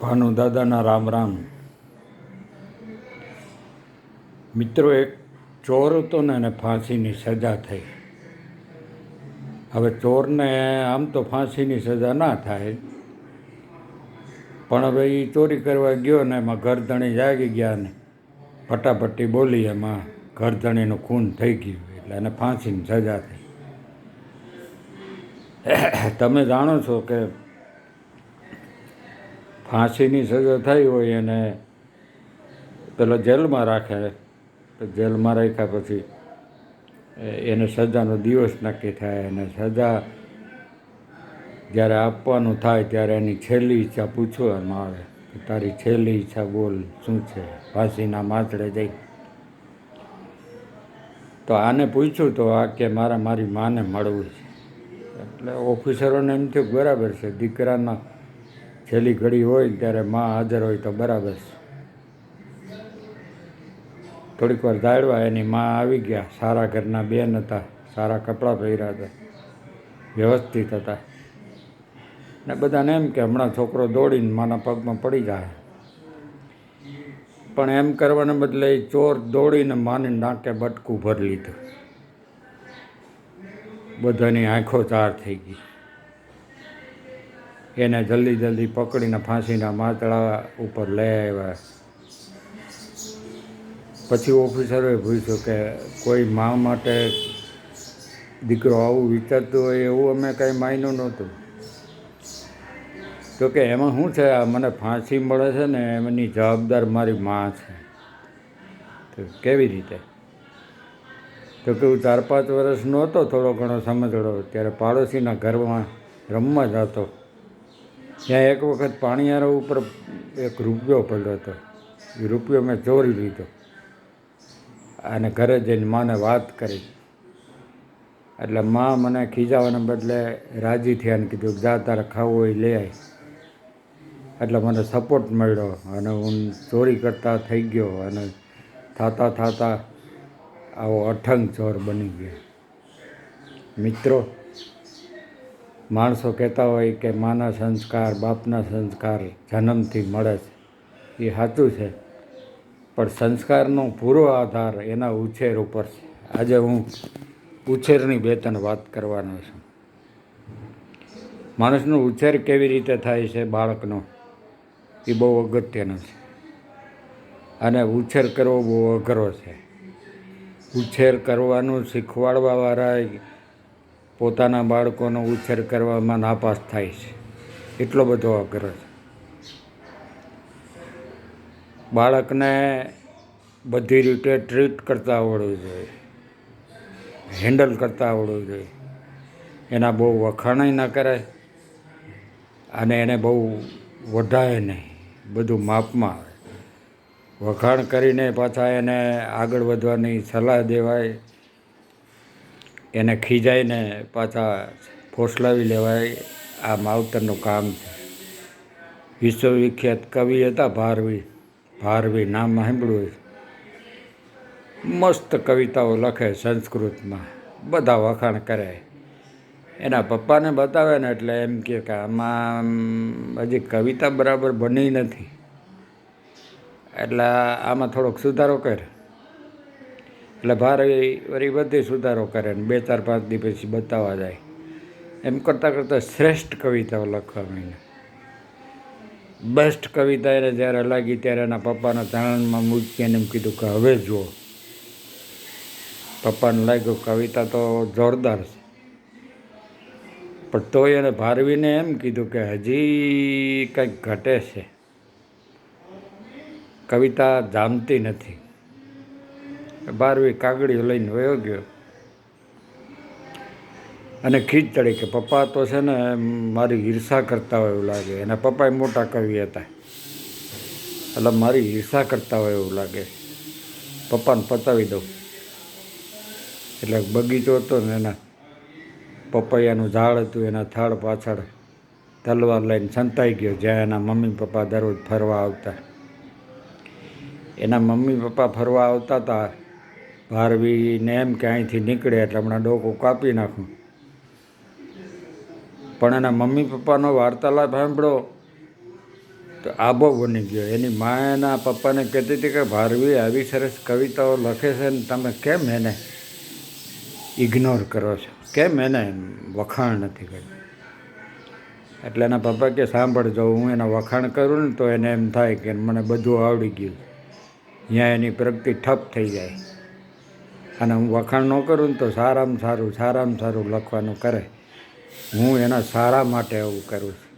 ભાનુ દાદાના રામ રામ. મિત્રો, એક ચોર હતો ને, એને ફાંસીની સજા થઈ. હવે ચોરને આમ તો ફાંસીની સજા ના થાય. પણ હવે એ ચોરી કરવા ગયો ને, એમાં ઘરધણી જાગી ગયા ને. ફટાફટી બોલી એમાં ઘરધણીનું ખૂન થઈ ગયું, એટલે એને ફાંસીની સજા થઈ. તમે જાણો છો કે ફાંસીની સજા થઈ હોય એને પેલો જેલમાં રાખે. તો જેલમાં રાખ્યા પછી એને સજાનો દિવસ નક્કી થાય અને સજા જ્યારે આપવાનું થાય ત્યારે એની છેલ્લી ઈચ્છા પૂછવામાં આવે કે તારી છેલ્લી ઈચ્છા બોલ, શું છે? ફાંસીના માથડે જઈ. તો આને પૂછ્યું તો આ કે મારે, મારી માને મળવું છે. એટલે ઓફિસરોને એમ થયું બરાબર છે, દીકરાના છેલ્લી ઘડી હોય ત્યારે માં હાજર હોય તો બરાબર થોડીક વાર દાડવા એની માં આવી ગયા. સારા ઘરના બેન હતા. સારા કપડાં પહેર્યા હતા. વ્યવસ્થિત હતા. ને બધાને એમ કે હમણાં છોકરો દોડીને માના પગમાં પડી જાય. પણ એમ કરવાને બદલે ચોર દોડીને માની નાકે બટકું ભરી લીધું. બધાની આંખો ચાર થઈ ગઈ. એને જલ્દી જલ્દી પકડીને ફાંસીના માતળા ઉપર લઈ આવ્યા. પછી ઓફિસરોએ પૂછ્યું કે કોઈ મા માટે દીકરો આવું વિચારતું હોય એવું અમે કાંઈ માન્યું નહોતું. તો કે એમાં શું છે? આ મને ફાંસી મળે છે ને એમની જવાબદાર મારી મા છે. તો કેવી રીતે? તો કે હું ચાર પાંચ વર્ષનો હતો થોડો ઘણો સમજડો ત્યારે પાડોશીના ઘરમાં રમવા જતો. ત્યાં એક વખત પાણીયારા ઉપર એક રૂપિયો પડ્યો હતો. એ રૂપિયો મેં ચોરી લીધો. અને ઘરે જઈને માને વાત કરી. એટલે માં મને ખીજાવાને બદલે રાજી થયા અને કીધું જા, તારે ખાવું હોય લઈ આવી એટલે મને સપોર્ટ મળ્યો અને હું ચોરી કરતા થઈ ગયો અને થાતા થાતા આવો અઠંગ ચોર બની ગયો. મિત્રો માણસો કહેતા હોય કે માના સંસ્કાર, બાપના સંસ્કાર જન્મથી મળે છે. એ સાચું છે. પણ સંસ્કારનો પૂરો આધાર એના ઉછેર ઉપર છે. આજે હું ઉછેરની બે ત્રણ વાત કરવાનો છું. માણસનો ઉછેર કેવી રીતે થાય છે બાળકનો, એ બહુ અગત્યનો છે. અને ઉછેર કરવો બહુ અઘરો છે. ઉછેર કરવાનું શીખવાડવાવાળા પોતાના બાળકોનો ઉછેર કરવામાં નાપાસ થાય છે. એટલો બધો આગ્રહ છે. બાળકને બધી રીતે ટ્રીટ કરતા આવડવું જોઈએ. હેન્ડલ કરતા આવડવું જોઈએ. એના બહુ વખાણાય ના કરાય અને એને બહુ વધાય નહીં. બધું માપમાં આવે. વખાણ કરીને પાછા એને આગળ વધવાની સલાહ દેવાય. એને ખીજાઈને પાછા ફોસલાવી લેવાય. આ માવતરનું કામ છે વિશ્વવિખ્યાત કવિ હતા ભારવી. ભારવી નામ સાંભળ્યું મસ્ત કવિતાઓ લખે સંસ્કૃતમાં. બધા વખાણ કરે. એના પપ્પાને બતાવે ને એટલે એમ કે આમાં હજી કવિતા બરાબર બની નથી. એટલે આમાં થોડોક સુધારો કર. એટલે ભારવી વળી બધી સુધારો કરે ને બે, ચાર, પાંચ દી પછી બતાવવા જાય. એમ કરતાં કરતાં શ્રેષ્ઠ કવિતાઓ લખવા માંડ્યા. બેસ્ટ કવિતા એને જ્યારે લાગી ત્યારે એના પપ્પાના ચાણમાં મૂકી એને એમ કીધું કે હવે જુઓ. પપ્પાને લાગ્યું કવિતા તો જોરદાર છે. પણ તોય એને ભારવીને એમ કીધું કે હજી કંઈક ઘટે છે. કવિતા જામતી નથી. ભારવી કાગડીઓ લઈને વયો ગયો. અને ખીચ ચડી કે, પપ્પા, તો છે ને મારી ઈર્ષા કરતા હોય એવું લાગે. એના પપ્પાએ મોટા કવિ હતા એટલે મારી ઈર્ષા કરતા હોય એવું લાગે. પપ્પાને પતાવી દઉં. એટલે બગીચો હતો ને એના, પપૈયાનું ઝાડ હતું, એના થાળ પાછળ તલવાર લઈને સંતાઈ ગયો, જ્યાં એના મમ્મી પપ્પા દરરોજ ફરવા આવતા. એના મમ્મી પપ્પા ફરવા આવતા હતા ભારવીને એમ કે અહીંથી નીકળે એટલે હમણાં ડોકું કાપી નાખું. પણ એના મમ્મી પપ્પાનો વાર્તાલાપ સાંભળો, તો આબો બની ગયો. એની મા એના પપ્પાને કહેતી હતી કે, ભારવી, આવી સરસ કવિતાઓ લખે છે ને તમે કેમ એને ઇગ્નોર કરો છો? કેમ એને વખાણ નથી કર્યું એટલે એના પપ્પા કે, સાંભળજો, હું એના વખાણ કરું ને તો એને એમ થાય કે, મને બધું આવડી ગયું. ત્યાં એની પ્રગતિ ઠપ થઈ જાય. અને હું વખાણ ન કરું ને તો સારામાં સારું સારામાં સારું લખવાનું કરે. હું એના સારા માટે એવું કરું છું.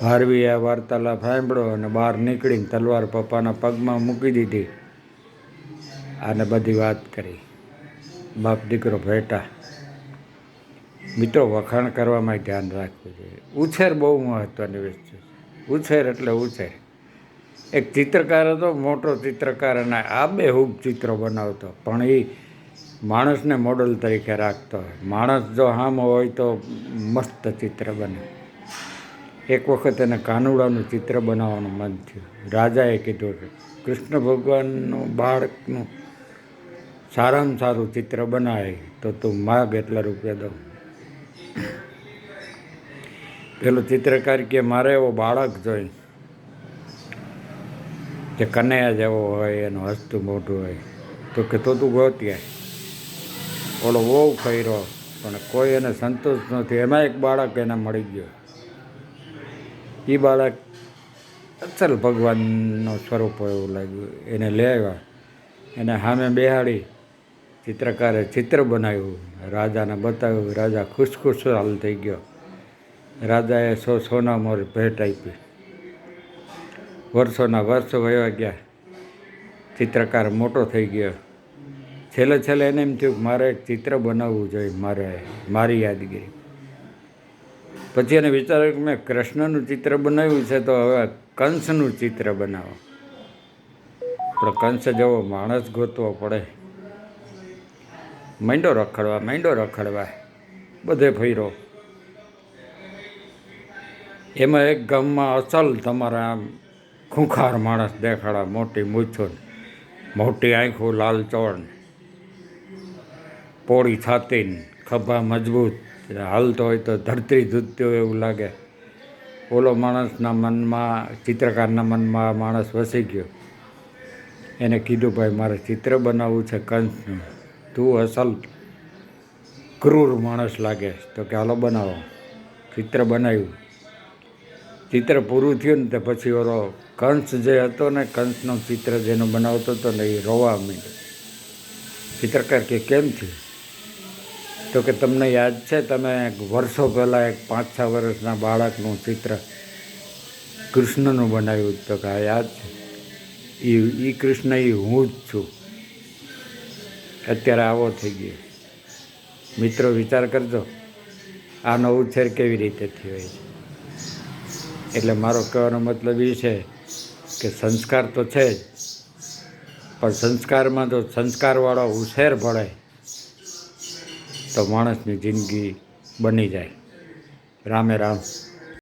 ભારવી આ વાર્તાલાપ સાંભળો અને બહાર નીકળીને તલવાર પપ્પાના પગમાં મૂકી દીધી. અને બધી વાત કરી. બાપ દીકરો ભેટા. મિત્રો, વખાણ કરવામાં ધ્યાન રાખવું જોઈએ. ઉછેર બહુ મહત્ત્વની વસ્તુ છે. ઉછેર એટલે ઉછેર. એક ચિત્રકાર હતો, મોટો ચિત્રકાર અને આબેહૂબ ચિત્રો બનાવતો. પણ એ માણસને મોડલ તરીકે રાખતો હોય. માણસ જો હામો હોય તો મસ્ત ચિત્ર બને. એક વખત એને કાનુડાનું ચિત્ર બનાવવાનું મન થયું. રાજાએ કીધું કે કૃષ્ણ ભગવાનનું બાળકનું સારામાં સારું ચિત્ર બનાવે તો તું માગ એટલા રૂપિયા દઉં. પેલો ચિત્રકાર કે મારે એવો બાળક જોઈ કે કનૈયા જેવો હોય, એનું હસતું મોઢું હોય, તો કે તો તું ગોત્યા. ઓલો બહુ ફર્યો, પણ કોઈ એને સંતોષ નથી એમાં એક બાળક એને મળી ગયો. એ બાળક અસલ ભગવાનનું સ્વરૂપ એવું લાગ્યું. એને આવ્યા. એને સામે બેહાડી ચિત્રકારે ચિત્ર બનાવ્યું. રાજાને બતાવ્યું, રાજા ખુશ હાલ થઈ ગયો. રાજાએ સો સોના મોર ભેટ આપી. વર્ષોના વર્ષો વયા ગયા. ચિત્રકાર મોટો થઈ ગયો. છેલ્લે છેલ્લે એને એમ થયું કે મારે એક ચિત્ર બનાવવું જોઈએ મારે, મારી યાદગીરી. પછી એને વિચાર્યું કે મેં કૃષ્ણનું ચિત્ર બનાવ્યું છે તો હવે કંસનું ચિત્ર બનાવો. પણ કંસ જેવો માણસ ગોતવો પડે. માંડો રખડવા માંડો રખડવા, બધે ફર્યો. એમાં એક ગામમાં અસલ તમારા આમ ખૂંખાર માણસ દેખાડા, મોટી મૂછો મોટી આંખો લાલ ચોળ પોળી છાતી ખભા મજબૂત, હાલતો હોય તો ધરતી ધૂતતી હોય એવું લાગે. ઓલો માણસના મનમાં, ચિત્રકારના મનમાં માણસ વસી ગયો. એને કીધું, ભાઈ, મારે ચિત્ર બનાવવું છે કંસનું. તું અસલ ક્રૂર માણસ લાગે. તો કે, હાલો, બનાવો. ચિત્ર બનાવ્યું. ચિત્ર પૂરું થયું ને તો પછી ઓલો કંસ જે હતો ને કંસનું ચિત્ર જેનો બનાવતો હતો ને એ રોવા માંડ્યો. ચિત્રકાર કે કેમ થયું? તો કે તમને યાદ છે, તમે વર્ષો પહેલાં એક પાંચ છ વર્ષના બાળકનું ચિત્ર કૃષ્ણનું બનાવ્યું તો કે આ યાદ છે? એ એ કૃષ્ણ એ હું જ છું. અત્યારે આવો થઈ ગયો. મિત્રો, વિચાર કરજો આનો ઉછેર કેવી રીતે થયો છે? એટલે મારો કહેવાનો મતલબ એ છે કે સંસ્કાર તો છે જ. પણ સંસ્કારમાં જો સંસ્કારવાળો ઉછેર પડે તો માણસની જિંદગી બની જાય. રામે રામ.